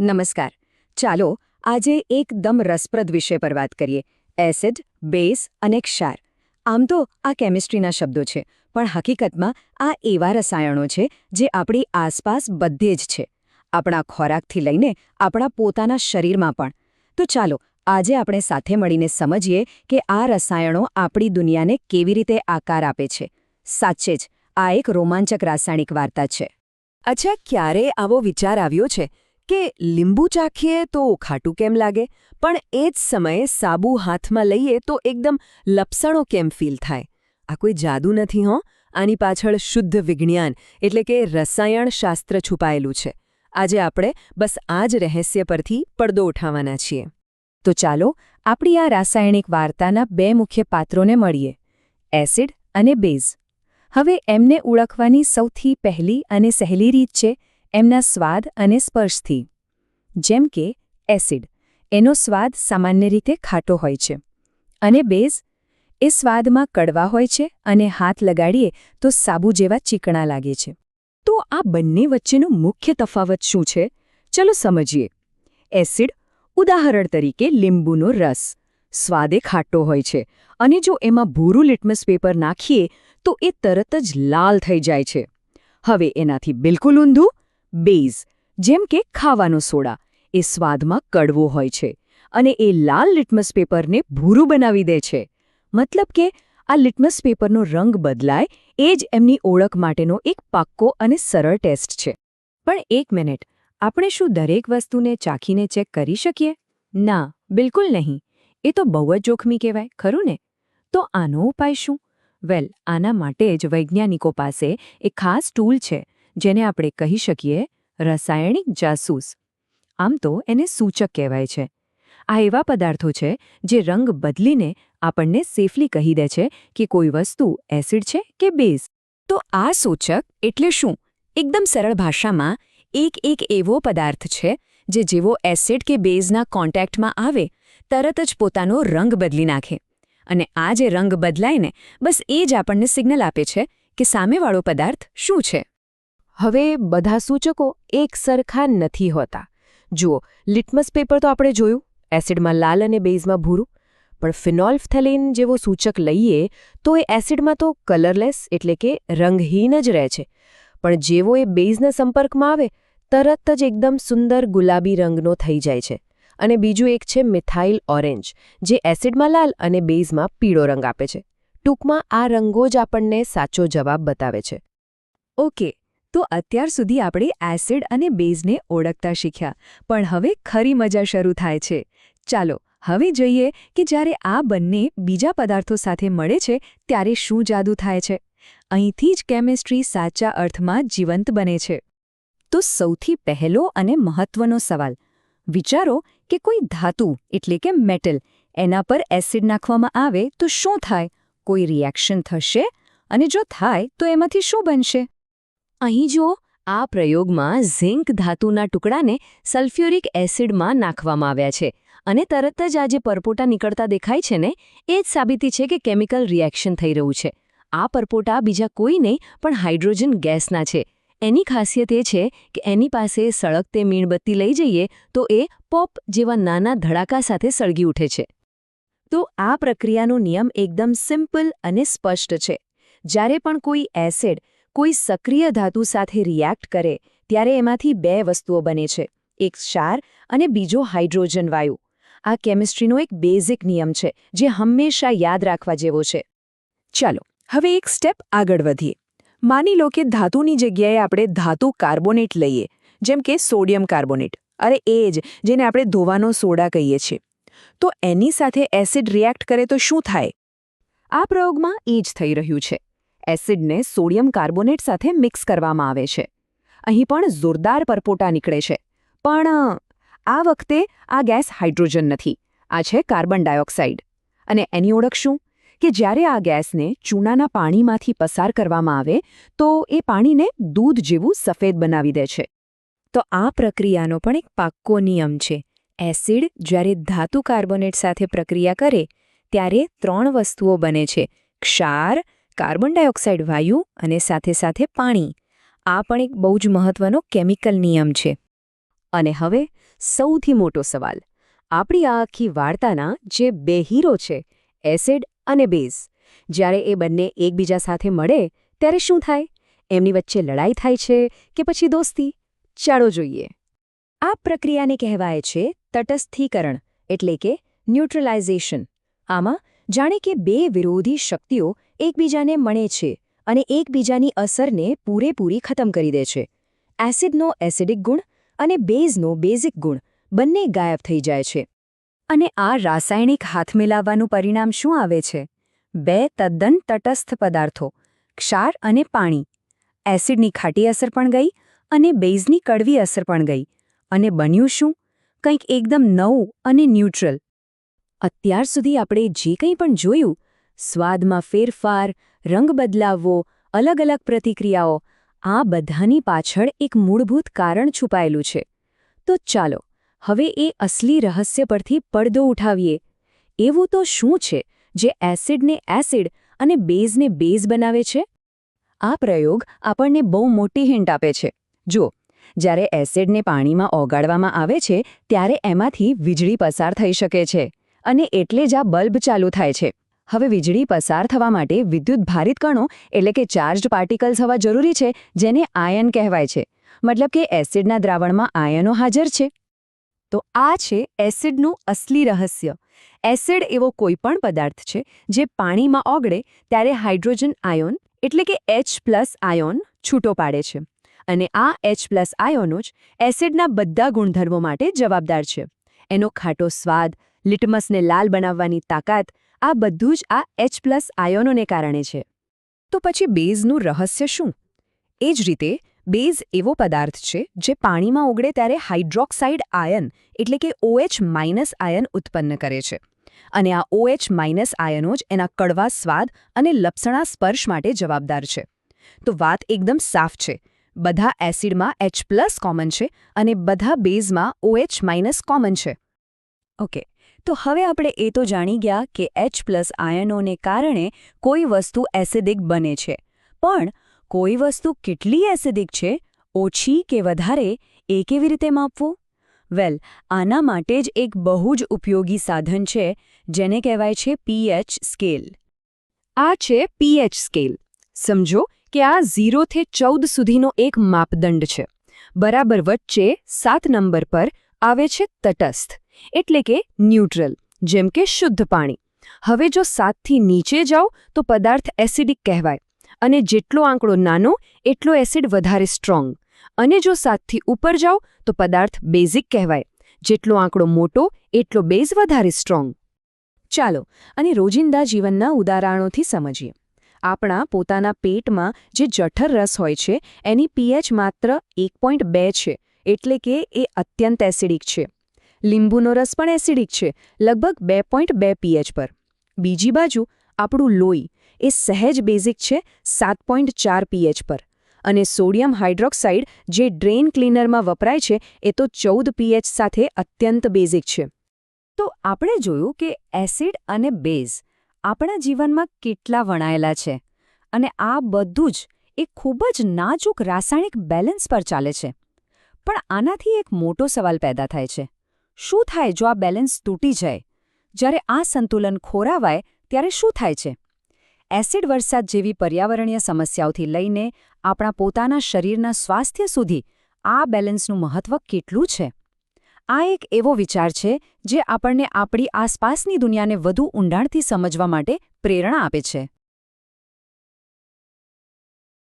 નમસ્કાર. ચાલો આજે એકદમ રસપ્રદ વિષય પર વાત કરીએ. એસિડ, બેઝ અને ક્ષાર. આમ તો આ કેમિસ્ટ્રીના શબ્દો છે, પણ હકીકતમાં આ એવા રસાયણો છે જે આપણી આસપાસ બધે જ છે. આપણા ખોરાકથી લઈને આપણા પોતાના શરીરમાં પણ. તો ચાલો આજે આપણે સાથે મળીને સમજીએ કે આ રસાયણો આપણી દુનિયાને કેવી રીતે આકાર આપે છે. સાચે જ, આ એક રોમાંચક રાસાયણિક વાર્તા છે. અચ્છા, ક્યારે આવો વિચાર આવ્યો છે? કે લીંબુ ચાખીએ તો ખાટું કેમ લાગે? પણ એ જ સમયે સાબુ હાથમાં લઈએ તો એકદમ લપસણો કેમ ફીલ થાય? આ કોઈ જાદુ નથી, હો. આની પાછળ શુદ્ધ વિજ્ઞાન, એટલે કે રસાયણશાસ્ત્ર છુપાયેલું છે. આજે આપણે બસ આ જ રહસ્ય પરથી પડદો ઉઠાવવાના છીએ. તો ચાલો આપણી આ રાસાયણિક વાર્તાના બે મુખ્ય પાત્રોને મળીએ. એસિડ અને બેઝ. હવે એમને ઓળખવાની સૌથી પહેલી અને સહેલી રીત છે એમના સ્વાદ અને સ્પર્શથી. જેમ કે, એસિડ, એનો સ્વાદ સામાન્ય રીતે ખાટો હોય છે. અને બેઝ, એ સ્વાદમાં કડવા હોય છે અને હાથ લગાડીએ તો સાબુ જેવા ચીકણા લાગે છે. તો આ બંને વચ્ચેનો મુખ્ય તફાવત શું છે? ચલો સમજીએ. એસિડ, ઉદાહરણ તરીકે લીંબુનો રસ, સ્વાદે ખાટો હોય છે અને જો એમાં ભૂરું લિટમસ પેપર નાખીએ તો એ તરત જ લાલ થઈ જાય છે. હવે એનાથી બિલકુલ ઊંધું બેઝ, જેમ કે ખાવાનો સોડા. એ સ્વાદમાં કડવો હોય છે અને એ લાલ લિટમસ પેપરને ભૂરું બનાવી દે છે. મતલબ કે આ લિટમસ પેપરનો રંગ બદલાય એ જ એમની ઓળખ માટેનો એક પાક્કો અને સરળ ટેસ્ટ છે. પણ એક મિનિટ, આપણે શું દરેક વસ્તુને ચાખીને ચેક કરી શકીએ? ના, બિલકુલ નહીં. એ તો બહુ જ જોખમી કહેવાય, ખરું ને? તો આનો ઉપાય શું? વેલ, આના માટે જ વૈજ્ઞાનિકો પાસે એક ખાસ ટૂલ છે. જેને આપણે કહી શકીએ રાસાયણિક જાસૂસ. આમ તો એને સૂચક કહેવાય છે. આ એવા પદાર્થો છે જે રંગ બદલીને આપણને સેફલી કહી દે છે કે કોઈ વસ્તુ એસિડ છે કે બેઝ તો આ સૂચક એટલે શું? એકદમ સરળ ભાષામાં, એક એક એવો પદાર્થ છે જે જેવો એસિડ કે બેઝના કોન્ટેક્ટમાં આવે, તરત જ પોતાનો રંગ બદલી નાખે. અને આ જે રંગ બદલાય ને બસ એ જ આપણને સિગ્નલ આપે છે કે સામેવાળો પદાર્થ શું છે. હવે બધા સૂચકો એક સરખા નથી હોતા. જુઓ લિટમસ પેપર તો આપણે જોયું, એસિડમાં લાલ અને બેઝમાં ભૂરું. પણ ફિનોલ્ફથેલિન જેવો સૂચક લઈએ, તો એ એસિડમાં તો કલરલેસ એટલે કે રંગહીન જ રહે છે. પણ જેવો એ બેઝના સંપર્કમાં આવે, તરત જ એકદમ સુંદર ગુલાબી રંગનો થઈ જાય છે. અને બીજું એક છે મિથાઇલ ઓરેન્જ જે એસિડમાં લાલ અને બેઝમાં પીળો રંગ આપે છે. ટૂંકમાં આ રંગો જ આપણને સાચો જવાબ બતાવે છે. ઓકે તો અત્યાર સુધી આપણે એસિડ અને બેઝને ઓળખતા શીખ્યા. પણ હવે ખરી મજા શરૂ થાય છે. ચાલો, હવે જોઈએ કે જ્યારે આ બંને બીજા પદાર્થો સાથે મળે છે, ત્યારે શું જાદુ થાય છે. અહીંથી જ કેમિસ્ટ્રી સાચા અર્થમાં જીવંત બને છે. તો સૌથી પહેલો અને મહત્વનો સવાલ. વિચારો કે કોઈ ધાતુ, એટલે કે મેટલ, એના પર એસિડ નાખવામાં આવે તો શું થાય? કોઈ રિએક્શન થશે? અને જો થાય, તો એમાંથી શું બનશે? અહીં જુઓ, આ પ્રયોગમાં ઝિંક ધાતુના ટુકડાને સલ્ફ્યુરિક એસિડમાં નાખવામાં આવ્યા છે અને તરત જ આ જે પરપોટા નીકળતા દેખાય છે ને, એ જ સાબિતી છે કે કેમિકલ રિએક્શન થઈ રહ્યું છે. આ પરપોટા બીજા કોઈ નહીં, પણ હાઇડ્રોજન ગેસના છે. એની ખાસિયત એ છે કે એની પાસે સળગતે મીણબત્તી લઈ જઈએ તો એ પોપ જેવા નાના ધડાકા સાથે સળગી ઉઠે છે. તો આ પ્રક્રિયાનો નિયમ એકદમ સિમ્પલ અને સ્પષ્ટ છે. જ્યારે પણ કોઈ એસિડ કોઈ સક્રિય ધાતુ સાથે રિએક્ટ કરે ત્યારે એમાંથી બે વસ્તુઓ બને છે, એક ક્ષાર અને બીજો હાઇડ્રોજન વાયુ. આ કેમિસ્ટ્રીનો એક બેઝિક નિયમ છે, જે હંમેશા યાદ રાખવા જેવો છે. ચાલો, હવે એક સ્ટેપ આગળ વધીએ. માની લો કે ધાતુની જગ્યાએ આપણે ધાતુ કાર્બોનેટ લઈએ, જેમ કે સોડિયમ કાર્બોનેટ. અરે એ જ, જેને આપણે ધોવાનો સોડા કહીએ છીએ. તો એની સાથે એસિડ રિએક્ટ કરે તો શું થાય? આ પ્રયોગમાં એ જ થઈ રહ્યું છે. એસિડને સોડિયમ કાર્બોનેટ સાથે મિક્સ કરવામાં આવે છે. અહીં પણ જોરદાર પરપોટા નીકળે છે. પણ આ વખતે આ ગેસ હાઇડ્રોજન નથી. આ છે કાર્બન ડાયોક્સાઇડ. અને એની ઓળખ શું? કે જ્યારે આ ગેસને ચૂનાના પાણીમાંથી પસાર કરવામાં આવે, તો એ પાણીને દૂધ જેવું સફેદ બનાવી દે છે. તો આ પ્રક્રિયાનો પણ એક પાક્કો નિયમ છે. એસિડ જ્યારે ધાતુ કાર્બોનેટ સાથે પ્રક્રિયા કરે, ત્યારે ત્રણ વસ્તુઓ બને છે. ક્ષાર કાર્બન ડાયોક્સાઇડ, વાયુ અને સાથે સાથે પાણી. આ પણ એક બહુ જ મહત્વનો કેમિકલ નિયમ છે. અને હવે સૌથી મોટો સવાલ. આપણી આ આખી વાર્તાના જે બે હીરો છે, એસિડ અને બેઝ, જ્યારે એ બંને એકબીજા સાથે મળે, ત્યારે શું થાય? એમની વચ્ચે લડાઈ થાય છે કે પછી દોસ્તી? ચાલો જોઈએ. આ પ્રક્રિયાને કહેવાય છે તટસ્થીકરણ, એટલે કે ન્યુટ્રલાઇઝેશન. આમાં જાણે કે બે વિરોધી શક્તિઓ એકબીજાને મળે છે અને એકબીજાની અસરને પૂરેપૂરી ખતમ કરી દે છે. એસિડનો એસિડિક ગુણ અને બેઝનો બેઝિક ગુણ બંને ગાયબ થઈ જાય છે. અને આ રાસાયણિક હાથ મિલાવવાનું પરિણામ શું આવે છે? બે તદ્દન તટસ્થ પદાર્થો, ક્ષાર અને પાણી. એસિડની ખાટી અસર પણ ગઈ અને બેઝની કડવી અસર પણ ગઈ. અને બન્યું શું? કંઈક એકદમ નવું અને ન્યુટ્રલ. અત્યાર સુધી આપણે જે કંઈ પણ જોયું સ્વાદમાં ફેરફાર, રંગ બદલાવવો અલગ અલગ પ્રતિક્રિયાઓ, આ બધાની પાછળ એક મૂળભૂત કારણ છુપાયેલું છે. તો ચાલો, હવે એ અસલી રહસ્ય પરથી પડદો ઉઠાવીએ. એવું તો શું છે જે એસિડને એસિડ અને બેઝને બેઝ બનાવે છે? આ પ્રયોગ આપણને બહુ મોટી હિન્ટ આપે છે. જો જ્યારે એસિડને પાણીમાં ઓગાળવામાં આવે છે, ત્યારે એમાંથી વીજળી પસાર થઈ શકે છે અને એટલે જ આ બલ્બ ચાલુ થાય છે. હવે વીજળી પસાર થવા માટે વિદ્યુત ભારિત કણો, એટલે કે ચાર્જડ પાર્ટિકલ્સ હવા જરૂરી છે, જેને આયન કહેવાય છે. મતલબ કે એસિડના દ્રાવણમાં આયનો હાજર છે. તો આ છે એસિડનું અસલી રહસ્ય. એસિડ એવો કોઈપણ પદાર્થ છે, જે પાણીમાં ઓગળે ત્યારે હાઇડ્રોજન આયોન, એટલે કે એચ પ્લસ આયોન, છૂટો પાડે છે. અને આ એચ પ્લસ આયોનો જ એસિડના બધા ગુણધર્મો માટે જવાબદાર છે. એનો ખાટો સ્વાદ, લિટમસને લાલ બનાવવાની તાકાત આ બધું જ આ એચ પ્લસ આયોનોને કારણે છે. તો પછી બેઝનું રહસ્ય શું? એ જ રીતે, બેઝ એવો પદાર્થ છે જે પાણીમાં ઓગળે ત્યારે હાઇડ્રોક્સાઇડ આયન એટલે કે ઓએચ માઇનસ આયન ઉત્પન્ન કરે છે. અને આ ઓએચ માઇનસ આયનો જ એના કડવા સ્વાદ અને લપસણા સ્પર્શ માટે જવાબદાર છે. તો વાત એકદમ સાફ છે. બધા એસિડમાં એચ પ્લસ કોમન છે અને બધા બેઝમાં ઓએચ માઇનસ કોમન છે. ઓકે. તો હવે આપણે એ તો જાણી ગયા કે એચ પ્લસ આયનોને કારણે કોઈ વસ્તુ એસિડિક બને છે. પણ કોઈ વસ્તુ કેટલી એસિડિક છે? ઓછી કે વધારે? એ કેવી રીતે માપવું? વેલ આના માટે જ એક બહુ જ ઉપયોગી સાધન છે, જેને કહેવાય છે પીએચ સ્કેલ. આ છે પીએચ સ્કેલ. સમજો કે આ ઝીરોથી ચૌદ સુધીનો એક માપદંડ છે. બરાબર વચ્ચે સાત નંબર પર આવે છે તટસ્થ. એટલે કે ન્યુટ્રલ, જેમ કે શુદ્ધ પાણી. હવે જો સાતથી નીચે જાઓ, તો પદાર્થ એસિડિક કહેવાય. અને જેટલો આંકડો નાનો, એટલો એસિડ વધારે સ્ટ્રોંગ. અને જો સાતથી ઉપર જાઓ, તો પદાર્થ બેઝિક કહેવાય. જેટલો આંકડો મોટો, એટલો બેઝ વધારે સ્ટ્રોંગ. ચાલો અને રોજિંદા જીવનના ઉદાહરણોથી સમજીએ. આપણા પોતાના પેટમાં જે જઠર રસ હોય છે, એની પીએચ માત્ર એક છે, એટલે કે એ અત્યંત એસિડિક છે. લીંબુનો રસ પણ એસિડિક છે, લગભગ બે પોઈન્ટ બે પીએચ પર. બીજી બાજુ, આપણું લોહી એ સહેજ બેઝિક છે, સાત પોઈન્ટ ચાર પીએચ પર. અને સોડિયમ હાઇડ્રોક્સાઇડ જે ડ્રેન ક્લીનરમાં વપરાય છે, એ તો ચૌદ પીએચ સાથે અત્યંત બેઝિક છે. તો આપણે જોયું કે એસિડ અને બેઝ આપણા જીવનમાં કેટલા વણાયેલા છે અને આ બધું જ એ ખૂબ જ નાજુક રાસાયણિક બેલેન્સ પર ચાલે છે. પણ આનાથી એક મોટો સવાલ પેદા થાય છે. શું થાય જો આ બેલેન્સ તૂટી જાય? જ્યારે આ સંતુલન ખોરાવાય, ત્યારે શું થાય છે? એસિડ વરસાદ જેવી પર્યાવરણીય સમસ્યાઓથી લઈને આપણા પોતાના શરીરના સ્વાસ્થ્ય સુધી આ બેલેન્સનું મહત્વ કેટલું છે? આ એક એવો વિચાર છે જે આપણને આપણી આસપાસની દુનિયાને વધુ ઊંડાણથી સમજવા માટે પ્રેરણા આપે છે.